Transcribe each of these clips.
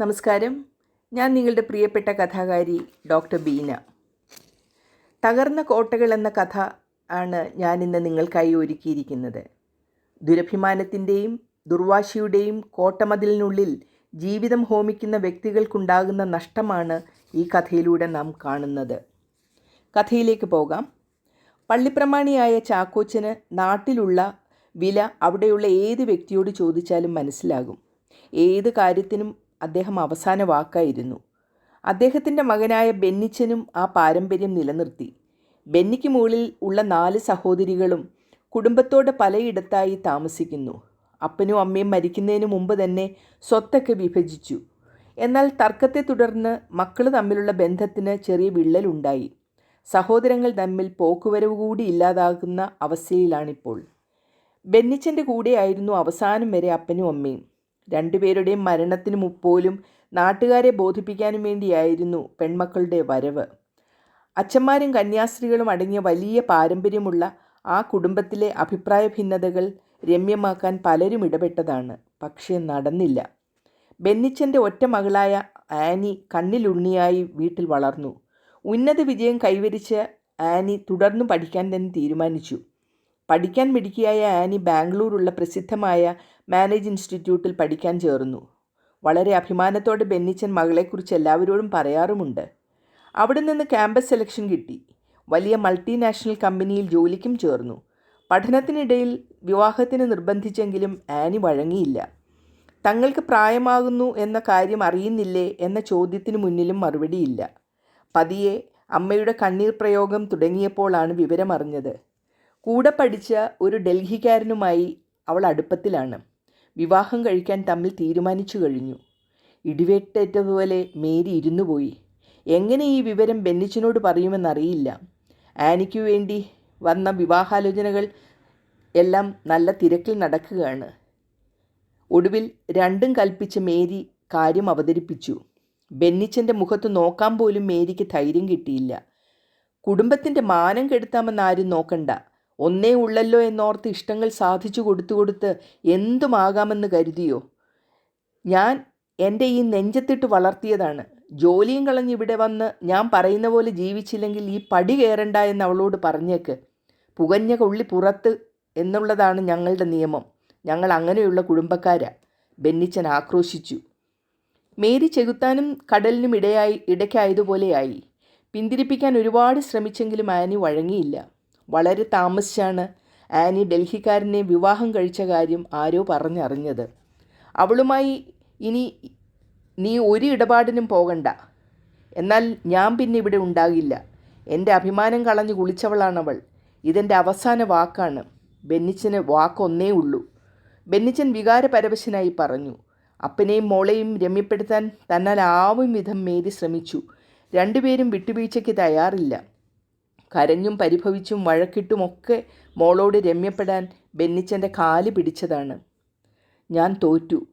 നമസ്കാരം. ഞാൻ നിങ്ങളുടെ പ്രിയപ്പെട്ട കഥാകാരി ഡോക്ടർ ബീന. തകർന്ന കോട്ടകൾ എന്ന കഥ ആണ് ഞാൻ ഇന്ന് നിങ്ങൾക്കായി ഒരുക്കിയിരിക്കുന്നത്. ദുരഭിമാനത്തിന്റെയും ദുർവാശിയുടെയും കോട്ടമതിലിനുള്ളിൽ ജീവിതം ഹോമിക്കുന്ന വ്യക്തികൾക്കുണ്ടാകുന്ന നഷ്ടമാണ് ഈ കഥയിലൂടെ നാം കാണുന്നത്. കഥയിലേക്ക് പോകാം. പള്ളിപ്രമാണിയായ ചാക്കോച്ചന് നാട്ടിലുള്ള വില അവിടെയുള്ള ഏത് വ്യക്തിയോട് ചോദിച്ചാലും മനസ്സിലാകും. ഏത് കാര്യത്തിനും അദ്ദേഹം അവസാന വാക്കായിരുന്നു. അദ്ദേഹത്തിന്റെ മകനായ ബെന്നിച്ചനും ആ പാരമ്പര്യം നിലനിർത്തി. ബെന്നിക്ക് മുകളിൽ ഉള്ള നാല് സഹോദരികളും കുടുംബത്തോട് പലയിടത്തായി താമസിക്കുന്നു. അപ്പനും അമ്മയും മരിക്കുന്നതിന് മുമ്പ് തന്നെ സ്വത്തൊക്കെ വിഭജിച്ചു. എന്നാൽ തർക്കത്തെ തുടർന്ന് മക്കൾ തമ്മിലുള്ള ബന്ധത്തിന് ചെറിയ വിള്ളലുണ്ടായി. സഹോദരങ്ങൾ തമ്മിൽ പോക്കുവരവ് കൂടി ഇല്ലാതാകുന്ന അവസ്ഥയിലാണിപ്പോൾ. ബെന്നിച്ചന്റെ കൂടെയായിരുന്നു അവസാനം വരെ അപ്പനും അമ്മയും. രണ്ടുപേരുടെയും മരണത്തിന് മുപ്പോലും പോലും നാട്ടുകാരെ ബോധിപ്പിക്കാനും വേണ്ടിയായിരുന്നു പെൺമക്കളുടെ വരവ്. അച്ഛന്മാരും കന്യാസ്ത്രീകളും അടങ്ങിയ വലിയ പാരമ്പര്യമുള്ള ആ കുടുംബത്തിലെ അഭിപ്രായ ഭിന്നതകൾ രമ്യമാക്കാൻ പലരും ഇടപെട്ടതാണ്. പക്ഷേ നടന്നില്ല. ബെന്നിച്ചന്റെ ഒറ്റ മകളായ ആനി കണ്ണിലുണ്ണിയായി വീട്ടിൽ വളർന്നു. ഉന്നത വിജയം കൈവരിച്ച് ആനി തുടർന്നു പഠിക്കാൻ തന്നെ തീരുമാനിച്ചു. പഠിക്കാൻ മിടുക്കിയായ ആനി ബാംഗ്ലൂരുള്ള പ്രസിദ്ധമായ മാനേജ് ഇൻസ്റ്റിറ്റ്യൂട്ടിൽ പഠിക്കാൻ ചേർന്നു. വളരെ അഭിമാനത്തോടെ ബെന്നിച്ചൻ മകളെക്കുറിച്ച് എല്ലാവരോടും പറയാറുമുണ്ട്. അവിടെ നിന്ന് ക്യാമ്പസ് സെലക്ഷൻ കിട്ടി. വലിയ മൾട്ടിനാഷണൽ കമ്പനിയിൽ ജോലിക്കും ചേർന്നു. പഠനത്തിനിടയിൽ വിവാഹത്തിന് നിർബന്ധിച്ചെങ്കിലും ആനി വഴങ്ങിയില്ല. തങ്ങൾക്ക് പ്രായമാകുന്നു എന്ന കാര്യം അറിയുന്നില്ലേ എന്ന ചോദ്യത്തിന് മുന്നിലും മറുപടിയില്ല. പതിയെ അമ്മയുടെ കണ്ണീർ പ്രയോഗം തുടങ്ങിയപ്പോഴാണ് വിവരമറിഞ്ഞത്. കൂടെ പഠിച്ച ഒരു ഡൽഹിക്കാരനുമായി അവൾ അടുപ്പത്തിലാണ്. വിവാഹം കഴിക്കാൻ തമ്മിൽ തീരുമാനിച്ചു കഴിഞ്ഞു. ഇടിവെട്ടേറ്റതുപോലെ മേരി ഇരുന്നു പോയി. എങ്ങനെ ഈ വിവരം ബെന്നിച്ചിനോട് പറയുമെന്നറിയില്ല. ആനിക്കു വേണ്ടി വന്ന വിവാഹാലോചനകൾ എല്ലാം നല്ല തിരക്കിൽ നടക്കുകയാണ്. ഒടുവിൽ രണ്ടും കൽപ്പിച്ച മേരി കാര്യം അവതരിപ്പിച്ചു. ബെന്നിച്ചന്റെ മുഖത്ത് നോക്കാൻ പോലും മേരിക്ക് ധൈര്യം കിട്ടിയില്ല. കുടുംബത്തിന്റെ മാനം കെടുത്താമെന്ന് ആരും നോക്കണ്ട. ഒന്നേ ഉള്ളല്ലോ എന്നോർത്ത് ഇഷ്ടങ്ങൾ സാധിച്ചു കൊടുത്തു കൊടുത്ത് എന്തുമാകാമെന്ന് കരുതിയോ? ഞാൻ എന്റെ ഈ നെഞ്ചത്തിട്ട് വളർത്തിയതാണ്. ജോലിയും കളഞ്ഞ് ഇവിടെ വന്ന് ഞാൻ പറയുന്ന പോലെ ജീവിച്ചില്ലെങ്കിൽ ഈ പടി കയറണ്ട എന്ന് അവളോട് പറഞ്ഞേക്ക്. പുകഞ്ഞ കൊള്ളി പുറത്ത് എന്നുള്ളതാണ് ഞങ്ങളുടെ നിയമം. ഞങ്ങൾ അങ്ങനെയുള്ള കുടുംബക്കാരാ. ബെന്നിച്ചൻ ആക്രോശിച്ചു. മേരി ചെകുത്താനും കടലിനും ഇടയായി ഇടയ്ക്കായതുപോലെയായി. പിന്തിരിപ്പിക്കാൻ ഒരുപാട് ശ്രമിച്ചെങ്കിലും ആനി വഴങ്ങിയില്ല. വളരെ താമസിച്ചാണ് ആനി ഡൽഹിക്കാരനെ വിവാഹം കഴിച്ച കാര്യം ആരോ പറഞ്ഞറിഞ്ഞത്. അവളുമായി ഇനി നീ ഒരു ഇടപാടിനും പോകണ്ട. എന്നാൽ ഞാൻ പിന്നെ ഇവിടെ ഉണ്ടാകില്ല. എന്റെ അഭിമാനം കളഞ്ഞു കുളിച്ചവളാണവൾ. ഇതെന്റെ അവസാന വാക്കാണ്. ബെന്നിച്ചന് വാക്കൊന്നേ ഉള്ളൂ. ബെന്നിച്ചൻ വികാരപരവശനായി പറഞ്ഞു. അപ്പനെയും മോളെയും രമ്യപ്പെടുത്താൻ തന്നാൽ ആവും വിധം മേരി ശ്രമിച്ചു. രണ്ടുപേരും വിട്ടുവീഴ്ചയ്ക്ക് തയ്യാറില്ല. കരഞ്ഞും പരിഭവിച്ചും വഴക്കിട്ടുമൊക്കെ മോളോട് രമ്യപ്പെടാൻ ബെന്നിച്ചന്റെ കാൽ പിടിച്ചതാണ്. ഞാൻ തോറ്റു.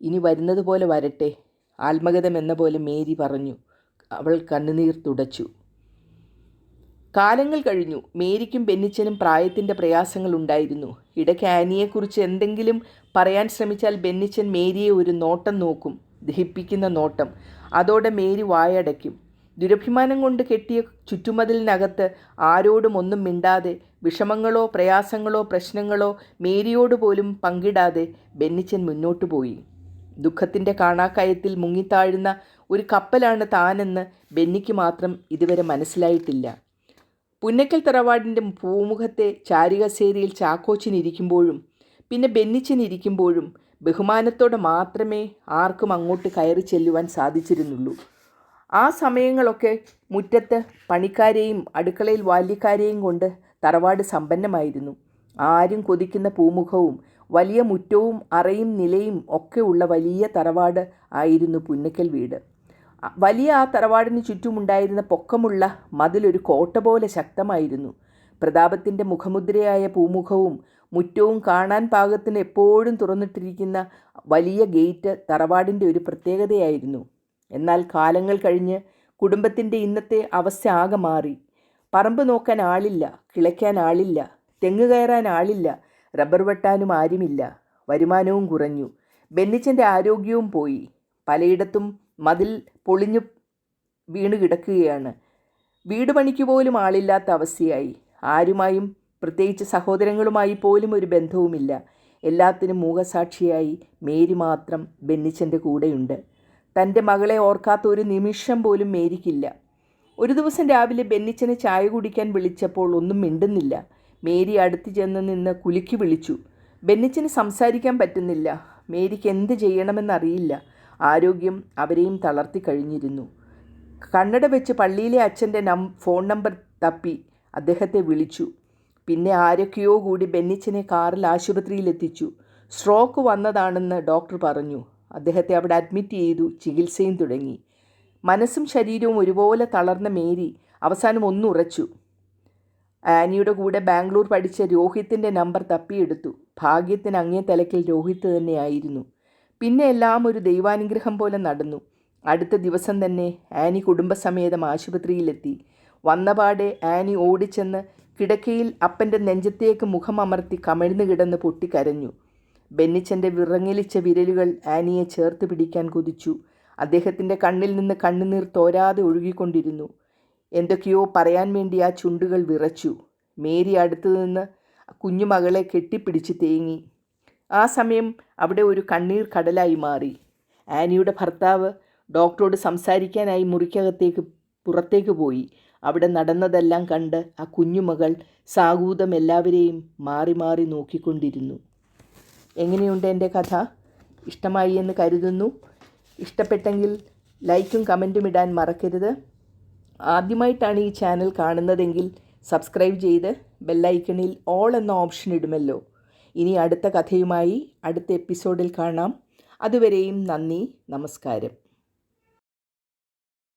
ഇനി വരുന്നത് പോലെ വരട്ടെ. ആത്മഗതം എന്ന പോലെ മേരി പറഞ്ഞു. അവൾ കണ്ണുനീർ തുടച്ചു. കാലങ്ങൾ കഴിഞ്ഞു. മേരിക്കും ബെന്നിച്ചനും പ്രായത്തിന്റെ പ്രയാസങ്ങൾ ഉണ്ടായിരുന്നു. ഇടയ്ക്ക് ആനിയെക്കുറിച്ച് എന്തെങ്കിലും പറയാൻ ശ്രമിച്ചാൽ ബെന്നിച്ചൻ മേരിയെ ഒരു നോട്ടം നോക്കും. ദഹിപ്പിക്കുന്ന നോട്ടം. അതോടെ മേരി വായടയ്ക്കും. ദുരഭിമാനം കൊണ്ട് കെട്ടിയ ചുറ്റുമതിലിനകത്ത് ആരോടും ഒന്നും മിണ്ടാതെ വിഷമങ്ങളോ പ്രയാസങ്ങളോ പ്രശ്നങ്ങളോ മേരിയോട് പോലും പങ്കിടാതെ ബെന്നിച്ചൻ മുന്നോട്ടു പോയി. ദുഃഖത്തിന്റെ കാണാക്കയത്തിൽ മുങ്ങിത്താഴുന്ന ഒരു കപ്പലാണ് താനെന്ന് ബെന്നിക്ക് മാത്രം ഇതുവരെ മനസ്സിലായിട്ടില്ല. പുന്നക്കൽ തറവാടിന്റെ പൂമുഖത്തെ ചാരികസേരിയിൽ ചാക്കോച്ചിനിരിക്കുമ്പോഴും പിന്നെ ബെന്നിച്ചിനിരിക്കുമ്പോഴും ബഹുമാനത്തോടെ മാത്രമേ ആർക്കും അങ്ങോട്ട് കയറി ചെല്ലുവാൻ സാധിച്ചിരുന്നുള്ളൂ. ആ സമയങ്ങളൊക്കെ മുറ്റത്ത് പണിക്കാരെയും അടുക്കളയിൽ ബാല്യക്കാരെയും കൊണ്ട് തറവാട് സമ്പന്നമായിരുന്നു. ആരും കൊതിക്കുന്ന പൂമുഖവും വലിയ മുറ്റവും അറയും നിലയും ഒക്കെ ഉള്ള വലിയ തറവാട് ആയിരുന്നു പുന്നക്കൽ വീട്. വലിയ ആ തറവാടിന് ചുറ്റുമുണ്ടായിരുന്ന പൊക്കമുള്ള മതിലൊരു കോട്ട പോലെ ശക്തമായിരുന്നു. പ്രതാപത്തിന്റെ മുഖമുദ്രയായ പൂമുഖവും മുറ്റവും കാണാൻ പാകത്തിന് എപ്പോഴും തുറന്നിട്ടിരിക്കുന്ന വലിയ ഗേറ്റ് തറവാടിന്റെ ഒരു പ്രത്യേകതയായിരുന്നു. എന്നാൽ കാലങ്ങൾ കഴിഞ്ഞ് കുടുംബത്തിന്റെ ഇന്നത്തെ അവസ്ഥ ആകെ മാറി. പറമ്പ് നോക്കാൻ ആളില്ല കിളയ്ക്കാൻ ആളില്ല തെങ്ങ് കയറാൻ ആളില്ല റബ്ബർ വെട്ടാനും ആരുമില്ല. വരുമാനവും കുറഞ്ഞു. ബെന്നിച്ചന്റെ ആരോഗ്യവും പോയി. പലയിടത്തും മതിൽ പൊളിഞ്ഞു വീണ് കിടക്കുകയാണ്. വീട് പണിക്ക് പോലും ആളില്ലാത്ത അവസ്ഥയായി. ആരുമായും പ്രത്യേകിച്ച് സഹോദരങ്ങളുമായി പോലും ഒരു ബന്ധവുമില്ല. എല്ലാത്തിനും മൂകസാക്ഷിയായി മേരി മാത്രം ബെന്നിച്ചന്റെ കൂടെയുണ്ട്. തന്റെ മകളെ ഓർക്കാത്ത ഒരു നിമിഷം പോലും മേരിക്കില്ല. ഒരു ദിവസം രാവിലെ ബെന്നിച്ചനെ ചായ കുടിക്കാൻ വിളിച്ചപ്പോൾ ഒന്നും മിണ്ടുന്നില്ല. മേരി അടുത്ത് ചെന്ന് നിന്ന് കുലുക്കി വിളിച്ചു. ബെന്നിച്ചന് സംസാരിക്കാൻ പറ്റുന്നില്ല. മേരിക്ക് എന്ത് ചെയ്യണമെന്നറിയില്ല. ആരോഗ്യം അവരെയും തളർത്തി കഴിഞ്ഞിരുന്നു. കണ്ണട വെച്ച് പള്ളിയിലെ അച്ഛന്റെ നം ഫോൺ നമ്പർ തപ്പി അദ്ദേഹത്തെ വിളിച്ചു. പിന്നെ ആരൊക്കെയോ കൂടി ബെന്നിച്ചനെ കാറിൽ ആശുപത്രിയിലെത്തിച്ചു. സ്ട്രോക്ക് വന്നതാണെന്ന് ഡോക്ടർ പറഞ്ഞു. അദ്ദേഹത്തെ അവിടെ അഡ്മിറ്റ് ചെയ്തു ചികിത്സയും തുടങ്ങി. മനസ്സും ശരീരവും ഒരുപോലെ തളർന്ന മേരി അവസാനം ഒന്നുറച്ചു. ആനിയുടെ കൂടെ ബാംഗ്ലൂർ പഠിച്ച രോഹിത്തിന്റെ നമ്പർ തപ്പിയെടുത്തു. ഭാഗ്യത്തിന് അങ്ങേ തലക്കിൽ രോഹിത്ത് തന്നെയായിരുന്നു. പിന്നെ എല്ലാം ഒരു ദൈവാനുഗ്രഹം പോലെ നടന്നു. അടുത്ത ദിവസം തന്നെ ആനി കുടുംബസമേതം ആശുപത്രിയിലെത്തി. വന്നപാടെ ആനി ഓടിച്ചെന്ന് കിടക്കയിൽ അപ്പന്റെ നെഞ്ചത്തേക്ക് മുഖമമർത്തി കമിഴ്ന്നു കിടന്ന് പൊട്ടിക്കരഞ്ഞു. ബെന്നിച്ചന്റെ വിറങ്ങലിച്ച വിരലുകൾ ആനിയെ ചേർത്ത് പിടിക്കാൻ കുതിച്ചു. അദ്ദേഹത്തിന്റെ കണ്ണിൽ നിന്ന് കണ്ണുനീർ തോരാതെ ഒഴുകിക്കൊണ്ടിരുന്നു. എന്തൊക്കെയോ പറയാൻ വേണ്ടി ആ ചുണ്ടുകൾ വിറച്ചു. മേരി അടുത്തു നിന്ന് കുഞ്ഞുമകളെ കെട്ടിപ്പിടിച്ച് തേങ്ങി. ആ സമയം അവിടെ ഒരു കണ്ണീർ കടലായി മാറി. ആനിയുടെ ഭർത്താവ് ഡോക്ടറോട് സംസാരിക്കാനായി മുറിക്കകത്തേക്ക് പുറത്തേക്ക് പോയി. അവിടെ നടന്നതെല്ലാം കണ്ട് ആ കുഞ്ഞുമകൾ സാഗൂതം എല്ലാവരെയും മാറി മാറി നോക്കിക്കൊണ്ടിരുന്നു. എങ്ങനെയുണ്ട് എന്റെ കഥ? ഇഷ്ടമായി എന്ന് കരുതുന്നു. ഇഷ്ടപ്പെട്ടെങ്കിൽ ലൈക്കും കമന്റും ഇടാൻ മറക്കരുത്. ആദ്യമായിട്ടാണ് ഈ ചാനൽ കാണുന്നതെങ്കിൽ സബ്സ്ക്രൈബ് ചെയ്ത് ബെല്ലൈക്കണിൽ ഓൾ എന്ന ഓപ്ഷൻ ഇടുമല്ലോ. ഇനി അടുത്ത കഥയുമായി അടുത്ത എപ്പിസോഡിൽ കാണാം. അതുവരെയും നന്ദി നമസ്കാരം.